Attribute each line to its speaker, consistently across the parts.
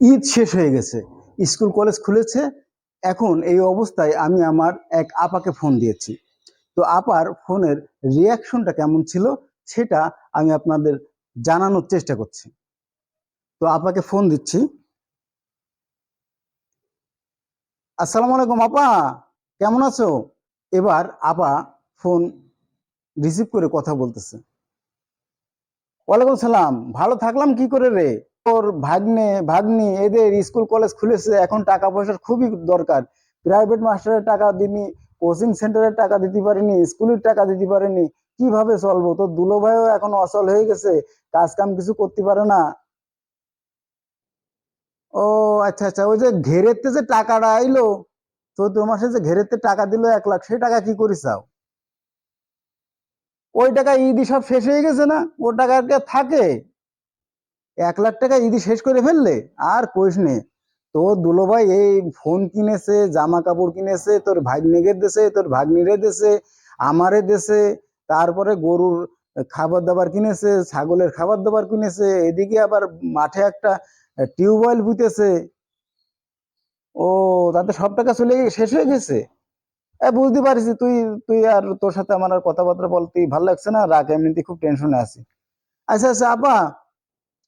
Speaker 1: ঈদ শেষ হয়ে গেছে। স্কুল, কলেজ খুলেছে। এখন এই অবস্থায় আমি আমার এক আপাকে ফোন দিয়েছি। তো আপার ফোনের রিয়াকশনটা কেমন ছিল সেটা আমি আপনাদের জানানোর চেষ্টা করছি। তো আপাকে ফোন দিচ্ছি। আসসালামু আলাইকুম আপা, কেমন আছো? এবার আপা ফোন রিসিভ করে কথা বলতেছে। ওয়ালাইকুম সালাম, ভালো থাকলাম কি করে রে? তোর ভাগ্নে, ভাগ্নি এদের স্কুল কলেজ খুলেছে, এখন টাকা পয়সার খুবই দরকার। প্রাইভেট মাস্টারের টাকা দিনি কোচিং সেন্টারের টাকা দিতে পারিনি স্কুলের টাকা দিতে পারিনি, কীভাবে চলবো? তোর দুলো ভাইও এখন অচল হয়ে গেছে কাজ কাম কিছু করতে পারে না। ও আচ্ছা আচ্ছা ওই যে ঘেরেতে যে টাকাটা আইলো, চৈত্র মাসে যে ঘেরেতে টাকা দিলো এক লাখ, সেই টাকা কি করিস চাও ওই টাকা ঈদি সব শেষ হয়ে গেছে না? ও টাকা থাকে? এক লাখ টাকা ঈদি শেষ করে ফেললে, আর নে তোর দুলোভাই এই ফোন কিনেছে জামা কাপড় কিনেছে, তোর ভাগ্নিকে দেশে, তোর ভাগ্নিরে দেশে, আমারে দেশে, তারপরে গরুর খাবার দাবার কিনেছে, ছাগলের খাবার দাবার কিনেছে, এদিকে আবার মাঠে একটা টিউবওয়েল বুঝতেছে ও, তাতে সব টাকা চলে গিয়ে শেষ হয়ে গেছে? বুঝতে পারিস তুই তুই আর তোর সাথে আমার আর কথাবার্তা বলতে ভালো লাগছে না, রাগ এমনিতে খুব টেনশনে আছি। আচ্ছা আচ্ছা আপা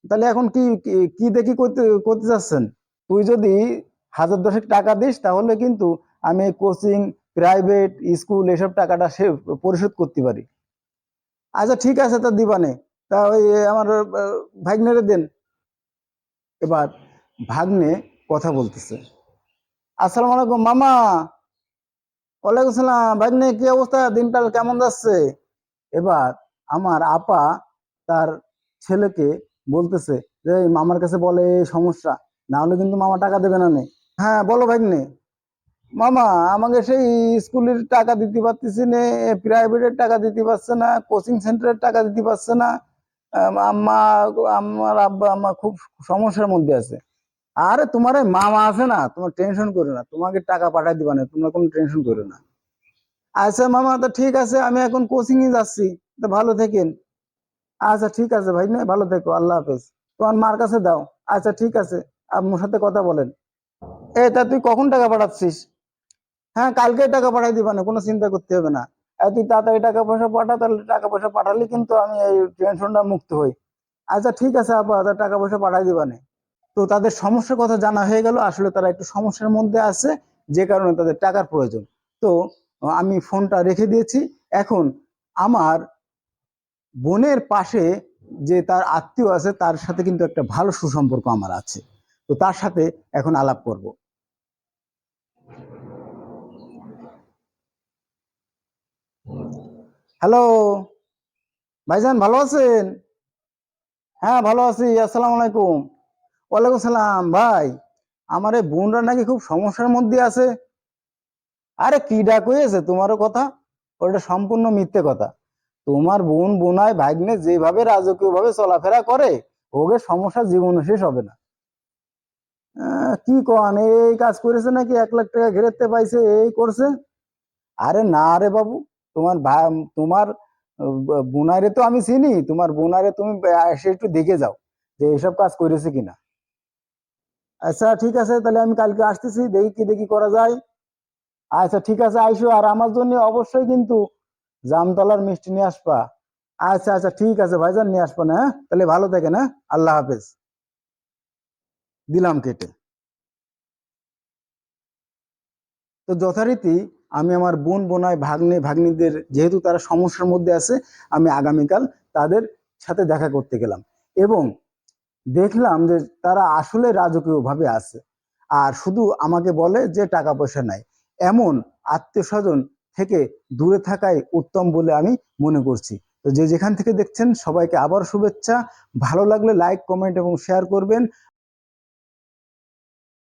Speaker 1: তাহলে এখন কি, কি- দেখি করতে করতে চাচ্ছেন? তুই যদি হাজার দশেক টাকা দিস, তাহলে কিন্তু আমি কোচিং প্রাইভেট স্কুল এসব টাকাটা সে পরিশোধ করতে পারি। আচ্ছা ঠিক আছে, তা দিবানে। তা ওই আমার ভাগ্নেরে দেন। এবার ভাগ্নে কথা বলতেছে। আসসালামু আলাইকুম, মামা। ওয়ালাইকুম সালাম। ভাগ্নে, কি অবস্থা? দিনকাল কেমন যাচ্ছে? এবার আমার আপা তার ছেলেকে বলতেছে যে মামার কাছে বলে সমস্যা, না হলে কিন্তু মামা টাকা দেবে না নে। হ্যাঁ বলো ভাগ্নে। মামা, আমাকে সেই স্কুলের টাকা দিতে পারতেছি না, প্রাইভেটের টাকা দিতে পারছে না, কোচিং সেন্টারের টাকা দিতে পারছে না। আম্মা, আমার আব্বা, আম্মা খুব সমস্যার মধ্যে আছে। আরে, তোমার মামা আছে না, তোমার টেনশন করো না, তোমাকে টাকা পাঠাই দিবা না, তোমরা কোনো টেনশন করো না। আচ্ছা মামা, তো ঠিক আছে, আমি এখন কোচিং এ যাচ্ছি, তো ভালো থেকেন। আচ্ছা ঠিক আছে ভাই। না, ভালো থেকো, আল্লাহ হাফেজ। তোমার মার কাছে দাও। আচ্ছা ঠিক আছে। আপনার সাথে কথা বলেন। এ, তা তুই কখন টাকা পাঠাচ্ছিস? হ্যাঁ কালকে টাকা পাঠাই দিবা না, কোনো চিন্তা করতে হবে না। তুই তাড়াতাড়ি টাকা পয়সা পাঠা, তাহলে টাকা পয়সা পাঠালে কিন্তু আমি এই টেনশনটা মুক্ত হই। আচ্ছা ঠিক আছে আপা তা টাকা পয়সা পাঠাই দিবা না। তো তাদের সমস্যার কথা জানা হয়ে গেল, আসলে তারা একটু সমস্যার মধ্যে আছে, যে কারণে তাদের টাকার প্রয়োজন। তো আমি ফোনটা রেখে দিয়েছি। এখন আমার বোনের পাশে যে তার আত্মীয় আছে, তার সাথে কিন্তু একটা ভালো সুসম্পর্ক আমার আছে। তো তার সাথে এখন আলাপ করব। হ্যালো, ভাইজান ভালো আছেন? হ্যাঁ ভালো আছি, আসসালামু আলাইকুম। ওয়ালাইকুম সালাম, ভাই, আমার এই বোনরা নাকি খুব সমস্যার মধ্যে আছে। আরে কি ডাক হয়েছে তোমারও কথা? ওটা সম্পূর্ণ মিথ্যে কথা। তোমার বোন বোনায় ভাগ্নে যেভাবে রাজকীয় ভাবে চলাফেরা করে, ওকে সমস্যা জীবনে শেষ হবে না। কি কন, এই কাজ করেছে নাকি? এক লাখ টাকা ঘেরতে পাইছে, এই করছে। আরে না রে বাবু, তোমার তোমার বোনারে তো আমি চিনি, তোমার বোনারে তুমি এসে একটু দেখে যাও যে এইসব কাজ করেছে কিনা। আচ্ছা ঠিক আছে, তাহলে আমি কালকে আসতেছি, দেখি কি, দেখি করা যায়। আচ্ছা ঠিক আছে, আইসো, আর আমার জন্য অবশ্যই কিন্তু জামতলার মিষ্টি নিয়ে আসবা। আচ্ছা আচ্ছা ঠিক আছে ভাইজান, নিয়ে আসবা না হ্যাঁ? তাহলে ভালো থাকেন হ্যাঁ? আল্লাহ হাফেজ। দিলাম কেটে। তো যথারীতি আমি আমার বোন বোনায় ভাগ্নে, ভাগ্নিদের, যেহেতু তারা সমস্যার মধ্যে আছে, আমি আগামীকাল তাদের সাথে দেখা করতে গেলাম। এবং দেখলাম যে তারা আসলে রাজকীয় ভাবে আছে। আর শুধু আমাকে বলে যে টাকা পয়সা নাই, এমন আত্মীয় স্বজন থেকে দূরে থাকাই উত্তম বলে আমি মনে করছি। তো যে যেখান থেকে দেখছেন সবাইকে আবার শুভেচ্ছা। ভালো লাগলে লাইক কমেন্ট এবং শেয়ার করবেন।